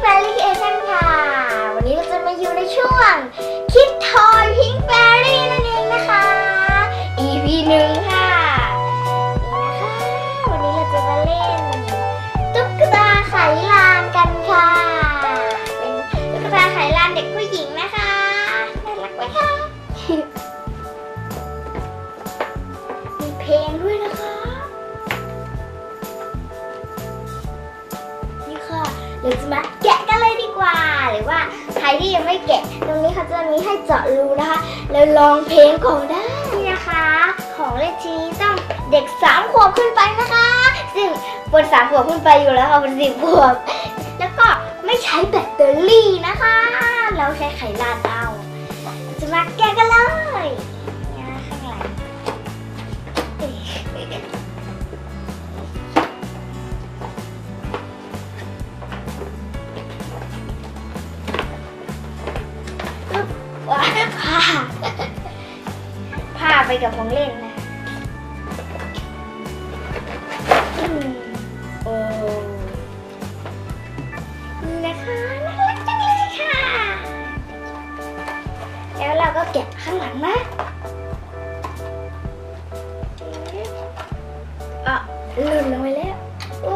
แฟรรี่เอเซนค่ะ วันนี้เราจะมาอยู่ในช่วง คิดทอยพี่ ค่ะเราจะมาแกะกันเลยดีกว่า หรือว่าใครที่ยังไม่แกะ ตรงนี้เขาจะมีให้เจาะรูนะคะ แล้วลองเพลงก่อนได้นะคะ ของเล่นชิ้นนี้ต้องเด็กสามขวบขึ้นไปนะคะ ซึ่งบนสามขวบขึ้นไปอยู่แล้วค่ะบนสี่ขวบ แล้วก็ไม่ใช้แบตเตอรี่นะคะ ไปกับของเล่นนะโอ้นี่นะคะน่ารักจังเลยค่ะ แล้วเราก็แกะข้างหลังนะอะหล่นลงไปแล้วโอ้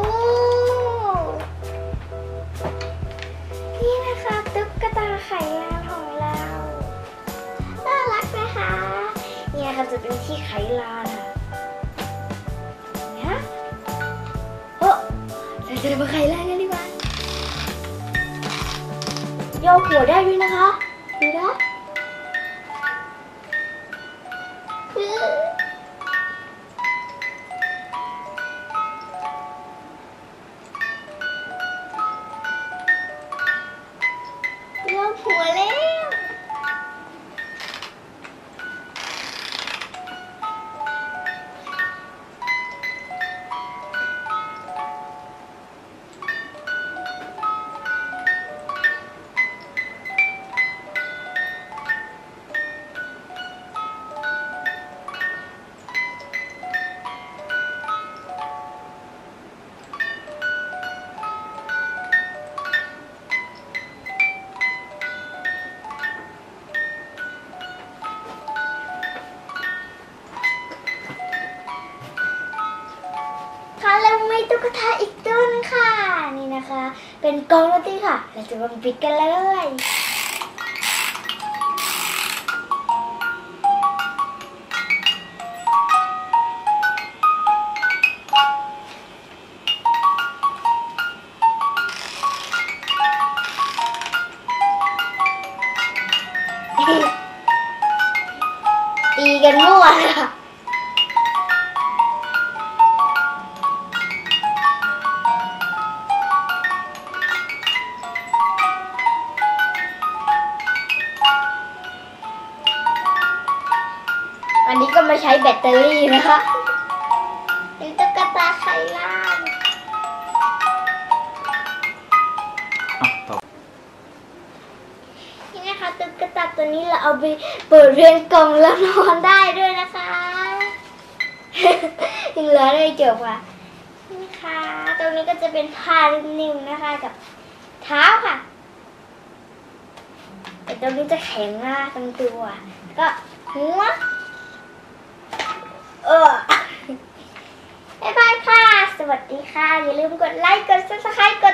นี่นะคะตุ๊กตาไข่ลานของเรา จะเป็นที่ไขลานค่ะนะโอ้เราจะมาไขลานกันดีกว่าโยกหัวได้ด้วยนะคะ ดูนะ กตาอีกตัวนึงค่ะ นี่นะคะ เป็นกองดนตรีค่ะ เราจะมาปิดกันเลยตีกันมั่วเลยค่ะ อันนี้ก็ไม่ใช้แบตเตอรี่นะคะเป็นตุ๊กตาไข่ล่างอะต่อนี่นะคะตุ๊กตาตัวนี้เราเอาไปเปิดเพลงกล่องแล้วนอนได้ด้วยนะคะยังเหลือเลยจบอะนี่ค่ะตรงนี้ก็จะเป็นผ้านิ่มๆนะคะกับเท้าค่ะแต่ตรงนี้จะแข็งมากตรงตัวก็หัว เออบ๊ายบายค่ะ สวัสดีค่ะ อย่าลืมกดไลค์ กด subscribe กดติดตามคอมเมนต์กันเยอะๆด้